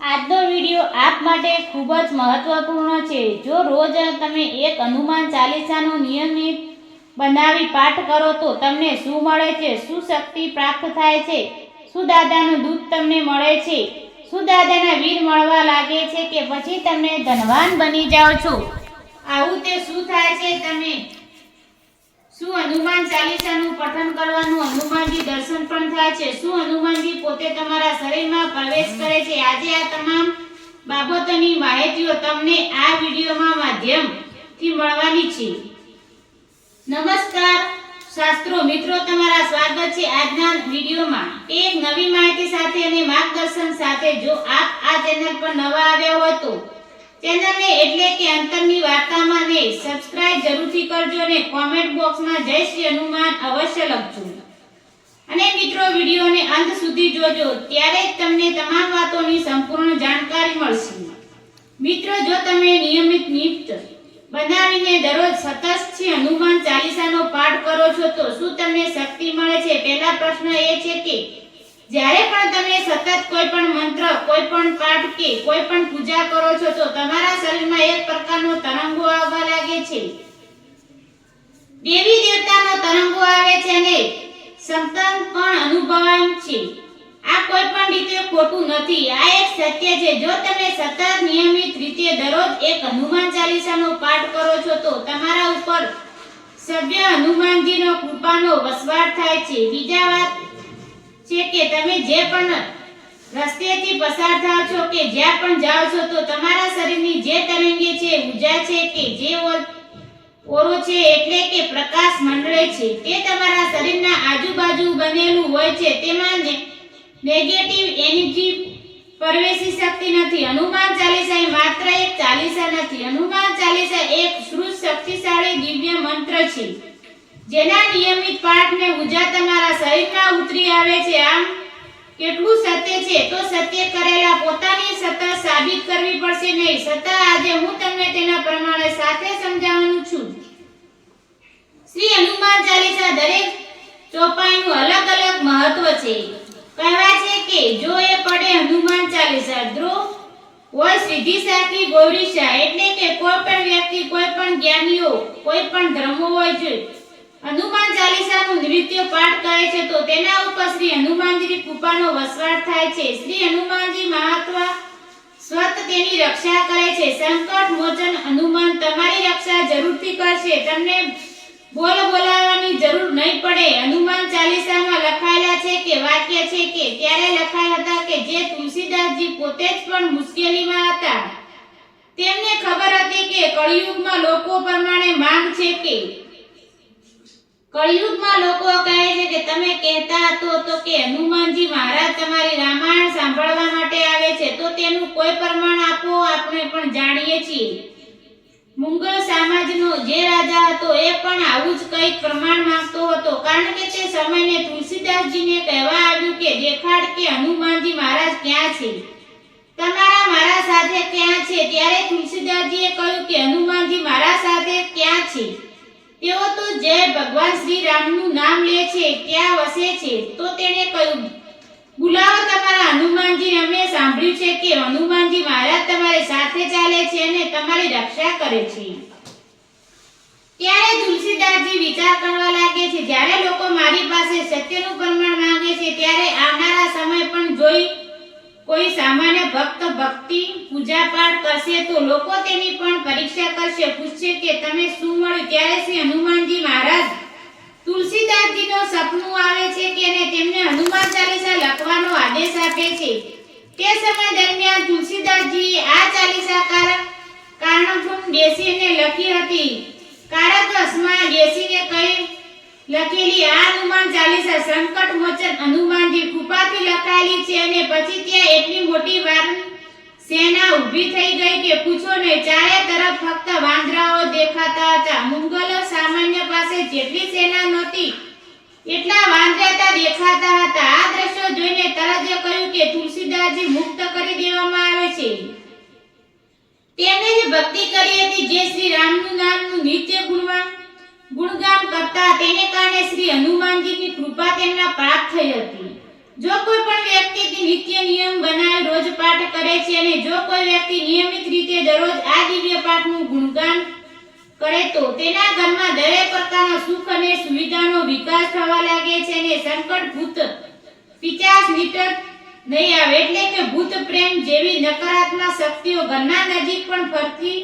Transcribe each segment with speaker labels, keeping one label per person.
Speaker 1: આજનો વીડિયો આપ માટે ખૂબ જ મહત્વપૂર્ણ છે. જો રોજ તમે એક હનુમાન ચાલીસાનું નિયમિત બનાવી પાઠ કરો તો તમને શું મળે છે? શું શક્તિ પ્રાપ્ત થાય છે? શું દાદાનું દૂધ તમને મળે છે? શું દાદાના વીર મળવા લાગે છે કે પછી તમે ધનવાન બની જાઓ છો? આવું તે શું થાય છે? તમે શું હનુમાન ચાલીસાનું પઠન કરવાનું? હનુમાનજી દર્શન પણ થાય છે. શું હનુમાનજી પોતે તમારા શરીરમાં પ્રવેશ કરે છે? આજે આ તમામ બાબતોની માહિતીઓ તમને આ વિડીયોમાં માધ્યમથી મળવાની છે. નમસ્કાર શાસ્ત્રો, મિત્રો, તમારા સ્વાગત છે આજના વિડીયોમાં. એક નવી માહિતી સાથે અને માર્ગદર્શન સાથે જો આપ આ ચેનલ પર નવા આવ્યા હોય તો ચેનલને એટલે કે અંતરની વાર્તામાં ને સબસ્ક્રાઇબ જરૂરથી કરજો અને કોમેન્ટ બોક્સમાં જય શ્રી હનુમાન અવશ્ય લખજો. અને મિત્રો, વિડીયોને અંત સુધી જોજો, ત્યારે જ તમને તમામ વાતોની સંપૂર્ણ જાણકારી મળશે. મિત્રો, જો તમે નિયમિત નિયુક્ત બનાવીને દરરોજ સતત સતતથી હનુમાન ચાલીસાનો પાઠ કરો છો, તો શું તમને શક્તિ મળે છે? પહેલા પ્રશ્ન એ છે કે જ્યારે પણ તમે સતત કોઈ પણ મંત્ર, કોઈ પણ પાઠ કે કોઈ પણ પૂજા કરો છો, તો તમારા શરીરમાં એક પ્રકારનો તરંગો આવવા લાગે છે. દેવી દેવતાનો તરંગો આવે છે અને સંતન પણ અનુભવાય છે. આ કોઈ પણ રીતે ખોટું નથી. આ એક સત્ય છે. જો તમે સતત નિયમિત રીતે દરરોજ એક હનુમાન ચાલીસાનો પાઠ કરો છો, તો તમારા ઉપર સભ્ય હનુમાનજીનો કૃપાનો વસવાટ થાય છે. બીજા વાત છે કે તમે જે પણ રસ્તેથી પસાર થાવ છો કે જ્યાં પણ જાઓ છો તો તમારા શરીરની જે તરંગે છે ઉજા છે કે જે ઓરો છે એટલે કે પ્રકાશ મંડળે છે, તે તમારા શરીરના આજુબાજુ બનેલું હોય છે. તેમાં નેગેટિવ એનર્જી પ્રવેશી શકતી નથી. હનુમાન ચાલીસા એ માત્ર એક ચાલીસા નથી. હનુમાન ચાલીસા એક શક્તિશાળી દિવ્ય મંત્ર છે. જેના નિયમિત પાઠને ઉજા તમારા શરીરમાં ઉતરી આવે છે આમ, કેટલું સત્ય છે? તો સત્ય કરેલા પોતાની સત્તા સાબિત કરવી પડશે નહીં. સત્તા આજે હું તમને તેના પ્રમાણે સાથે સમજાવવાનું છું. શ્રી હનુમાન ચાલીસા દરેક ચોપાઈનું અલગ અલગ મહત્વ છે. કહેવાય છે કે જો એ પડે હનુમાન ચાલીસા ધ્રુવ હોય સીધી સાકી ગૌરીશા, એટલે કે કોઈ પણ વ્યક્તિ, કોઈ પણ જ્ઞાનીઓ, કોઈ પણ ધર્મો હોય છે હનુમાન ચાલીસાનું નૃત્ય પાઠ કરે છે તો તેના ઉપર શ્રી હનુમાનજી કૃપાનો વસવાટ થાય છે. શ્રી હનુમાનજી મહાત્મા સ્વત તેની રક્ષા કરે છે. સંકટ મોચન હનુમાન તમારી રક્ષા જરૂરથી કરશે. તમને બોલ બોલાવવાની જરૂર નહીં પડે. હનુમાન ચાલીસામાં લખાયેલા છે કે વાક્ય છે કે ત્યારે લખાયા હતા કે જે તુલસીદાસજી પોતે જ પણ મુશ્કેલીમાં હતા. તેમને ખબર હતી કે કળિયુગમાં લોકો પ્રમાણે માંગ છે કે કળિયુગમાં લોકો કહે છે કે તમે કહેતા હતો તો કે હનુમાનજી મહારાજ તમારી રામાયણ સાંભળવા માટે આવે છે, તો તેનું કોઈ પ્રમાણ આપો, આપણે પણ જાણીએ છીએ. મુંગલ સમાજનો જે રાજા હતો એ પણ આવું જ કંઈક પ્રમાણ માંગતો હતો, કારણ કે તે સમયને તુલસીદાસજીને કહેવા આવ્યું કે દેખાડ કે હનુમાનજી મહારાજ ક્યાં છે? તમારા મારા સાથે ક્યાં છે? ત્યારે તુલસીદાસજીએ કહ્યું કે હનુમાનજી મારા સાથે ક્યાં છે? તેઓ તો જય ભગવાન શ્રી રામનું નામ લે છે, ત્યાં વસે છે. તો તેણે કહ્યું, બોલાવો તમારા હનુમાનજી, અમે સાંભળ્યું છે કે હનુમાનજી મહારાજ તમારી સાથે ચાલે છે અને તમારી રક્ષા કરે છે. ત્યારે તુલસીદાસજી વિચાર કરવા લાગે છે, જ્યારે લોકો મારી પાસે સત્યનું પ્રમાણ માંગે છે, ત્યારે આવનારા સમય પણ જોઈ કોઈ સામાન્ય ભક્ત, ભક્તિ, પૂજા પાઠ કરશે તો લોકો તેની પણ પરીક્ષા કરશે. પૂછશે કે તમે શું મળ્યું? ત્યારે શ્રી હનુમાનજી મહારાજ તુલસીદાસજીનો સપનું આવે છે કે તેમને હનુમાન ચાલીસા લખવાનો આદેશ આપે છે. તે સમય દરમિયાન તુલસીદાસજી આ ચાલીસા કાર- કારણભૂમ બેસીને લખી હતી. કારકસમાં બેસીને કઈ લખેલી આ હનુમાન ચાલીસા સંકટ મોચન હનુમાનજી કૃપાથી લખાયેલી છે અને પછી ત્યાં એટલી મોટી વાર સેના ઊભી થઈ ગઈ કે પૂછો ને ચારે તરફ ફક્ત વાંદરાઓ દેખાતા હતા. મુગલો સામાન્ય પાસે જેટલી સેના નહોતી, એટલા વાંદરાતા દેખાતા હતા. આ દ્રશ્યો જોઈને તરત જ કહ્યું કે તુલસીદાસજી મુક્ત કરી દેવામાં આવે છે. તેમણે જે ભક્તિ કરી હતી જે શ્રી રામનું નામનું નિત્ય ગુણવા ગુણગાન કરતા તેને કારણે શ્રી હનુમાનજીની કૃપા તેમના પ્રાપ્ત થઈ હતી. જો કોઈ પણ વ્યક્તિ નિત્ય નિયમ બનાવી, રોજ પાઠ કરે છે અને જો કોઈ વ્યક્તિ નિયમિત રીતે દરરોજ આ દિવ્ય પાઠનું ગુણગાન કરે તો તેના ઘરમાં દરેક પ્રકારના સુખ અને સુવિધાનો વિકાસ થવા લાગે છે અને સંકટ ભૂત પિચાસ મીટર નહીં આવે. એટલે કે ભૂત પ્રેમ જેવી નકારાત્મક શક્તિઓ ઘરના નજીક પણ ફરતી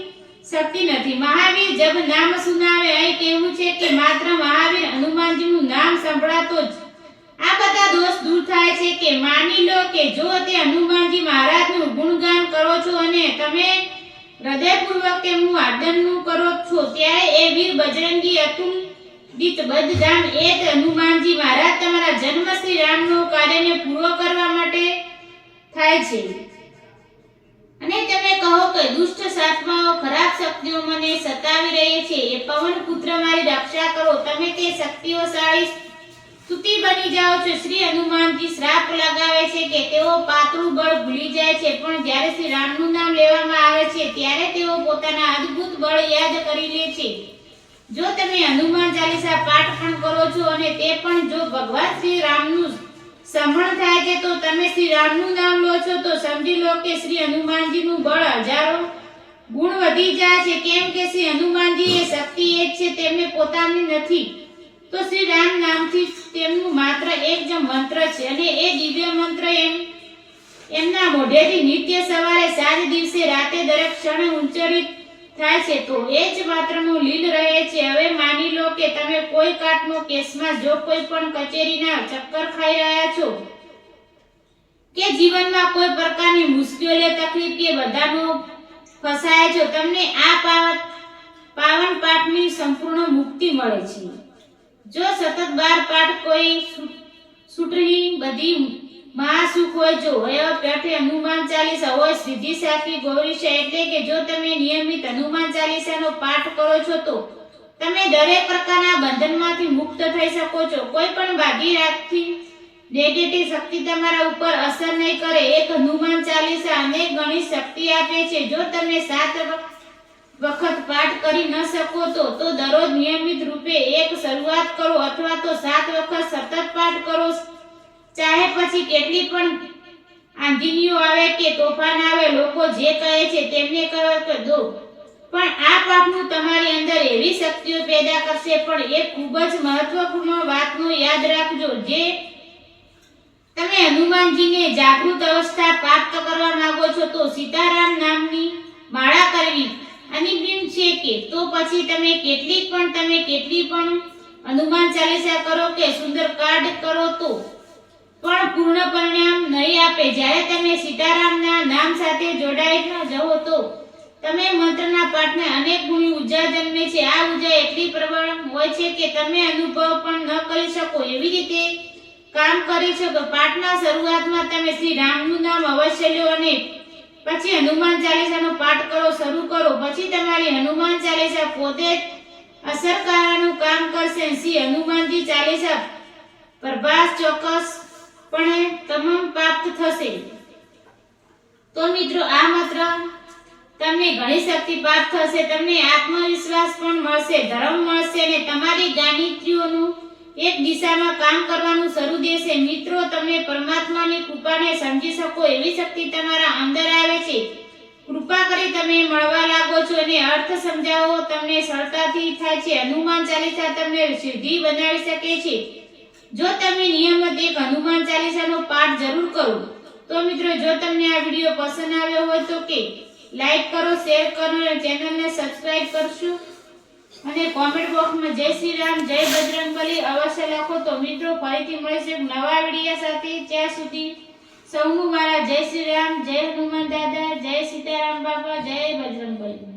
Speaker 1: શકતી નથી. મહાવીર જબ નામ સુનાવે, અહીં કહેવું છે કે માત્ર મહાવીર હનુમાનજીનું નામ સંભળાતો જ. આ બધા દોષ દૂર થાય છે કે માની લો કે જો તે હનુમાનજી મહારાજનું ગુણગાન કરો છો અને તમે હૃદયપૂર્વક તેમનું આદરનું કરો છો, ત્યારે એ વીર બજરંગી બદ બદધામ એ જ હનુમાનજી મહારાજ તમારા જન્મ શ્રી રામનો કાર્યને પૂરો કરવા માટે થાય છે. અને તમે કહો કે દુષ્ટ સાતમાઓ ખરાબ શક્તિઓ મને સતાવી રહી છે, એ પવન પુત્ર મારી રક્ષા કરો, તમે તે શક્તિઓશાળી સ્તુતિ બની જાઓ છો. શ્રી હનુમાનજી શ્રાપ લગાવે છે કે તેઓ પાતળું બળ ભૂલી જાય છે, પણ જ્યારે શ્રી રામનું નામ લેવામાં આવે છે, ત્યારે તેઓ પોતાના અદ્ભુત બળ યાદ કરી લે છે. જો તમે હનુમાન ચાલીસા પાઠ પણ કરો છો અને તે પણ જો ભગવાન શ્રી રામનું સ્મરણ થાય છે તો તમે શ્રી રામનું નામ લો છો તો સમજી લો કે શ્રી હનુમાનજીનું બળ હજારો ગુણ વધી જાય છે. કેમ કે શ્રી હનુમાનજી એ શક્તિ એ જ છે, તેમને પોતાની નથી. તો શ્રી રામ નામથી તેમનું માત્ર એક જ મંત્ર છે અને એ દિવ્ય મંત્ર એમ એમના મોઢેથી નિત્ય સવારે સાત દિવસે રાતે દરેક ક્ષણે ઉચ્ચારિત થાય છે, તો એ જ માત્રનું લીલ રહે છે. હવે માની લો કે તમે કોઈ કાટનો કેસમાં જો કોઈ પણ કચેરીના ચક્કર ખાઈ રહ્યા છો, કે જીવનમાં કોઈ પ્રકારની મુશ્કેલી તકલીફ કે બધાનો ફસાયા છો, તમને આ પાવન પાવન પાઠની સંપૂર્ણ મુક્તિ મળે છે. જો સતત બાર પાઠ કોઈ સુ- સુટરી મહાસુખ હોય જો હોય પેઠે હનુમાન ચાલીસા હોય સિદ્ધિ સાખી ગૌરીશા એટલે કે જો તમે નિયમિત હનુમાન ચાલીસાનો પાઠ કરો છો તો તમે દરેક પ્રકારના બંધનમાંથી મુક્ત થઈ શકો છો. કોઈ પણ રાખથી નેગેટિવ શક્તિ તમારા ઉપર અસર નહીં કરે. એક હનુમાન ચાલીસા અનેક ગણી શક્તિ આપે છે. જો તમે સાત વખત પાઠ કરી ન શકો તો તો દરરોજ નિયમિત રૂપે એક શરૂઆત કરો અથવા તો સાત વખત સતત પાઠ કરો. ચાહે પછી કેટલી પણ આંધીનીઓ આવે કે તોફાન આવે, લોકો જે કહે છે તેમને કરો તો દો. પણ આ પાપનું તમારી અંદર એવી શક્તિઓ પેદા કરશે, પણ એ ખૂબ જ મહત્વપૂર્ણ વાતનું યાદ રાખજો, જે તમે હનુમાનજીને જાગૃત અવસ્થા પ્રાપ્ત કરવા માંગો છો, તો સીતારામ નામની માળા કરવી અનિબિન છે કે, તો પછી તમે કેટલી પણ, તમે કેટલી પણ હનુમાન ચાલીસા કરો કે સુંદર કાર્ડ કરો તો પણ પૂર્ણ પરિણામ નહીં આપે. જ્યારે તમે સીતારામના નામ સાથે જોડાઈ ન જાઓ તો તમે મંત્રના પાઠને અનેક ગુણી ઊર્જા જન્મે છે. આ ઊર્જા એટલી પ્રબળ હોય છે કે તમે અનુભવ પણ ન કરી શકો. એવી રીતે કામ કરી શકો. પાઠના શરૂઆતમાં તમે શ્રી રામનું નામ અવશ્ય લો અને પછી હનુમાન ચાલીસાનો પાઠ કરો, શરૂ કરો. પછી તમારી હનુમાન ચાલીસા પોતે જ અસરકારાનું કામ કરશે. શ્રી હનુમાનજી ચાલીસા પ્રભાસ ચોક્કસપણે તમામ પ્રાપ્ત થશે. તો મિત્રો, આ માત્ર તમને ઘણી શક્તિ પ્રાપ્ત થશે. તમને આત્મવિશ્વાસ પણ મળશે, ધર્મ મળશે અને તમારી જ્ઞાનીત્રીઓનું એક દિશામાં કામ કરવાનું શરૂ દેશે. મિત્રો, તમે પરમાત્માની કૃપાને સમજી શકો, એવી શક્તિ તમારા અંદર આવે છે. કૃપા કરી તમે મળવા લાગો છો અને અર્થ સમજાવો, તમને સરળતાથી થાય છે. હનુમાન ચાલીસા તમને સિદ્ધિ બનાવી શકે છે. જો તમે નિયમિત એક હનુમાન ચાલીસાનો પાઠ જરૂર કરો, તો મિત્રો જો તમને આ વીડિયો પસંદ આવ્યો હોય તો કે લાઈક કરો, શેર કરો અને ચેનલને સબસ્ક્રાઇબ કરશો. અને કોમેન્ટ બોક્સમાં જય શ્રી રામ, જય બજરંગબલી અવશ્ય લખો. તો મિત્રો, ફરીથી મળીશું નવા વિડીયા સાથે. ત્યાં સુધી સૌનું મારા જય શ્રી રામ, જય હનુમાન દાદા, જય સીતારામ બાપા, જય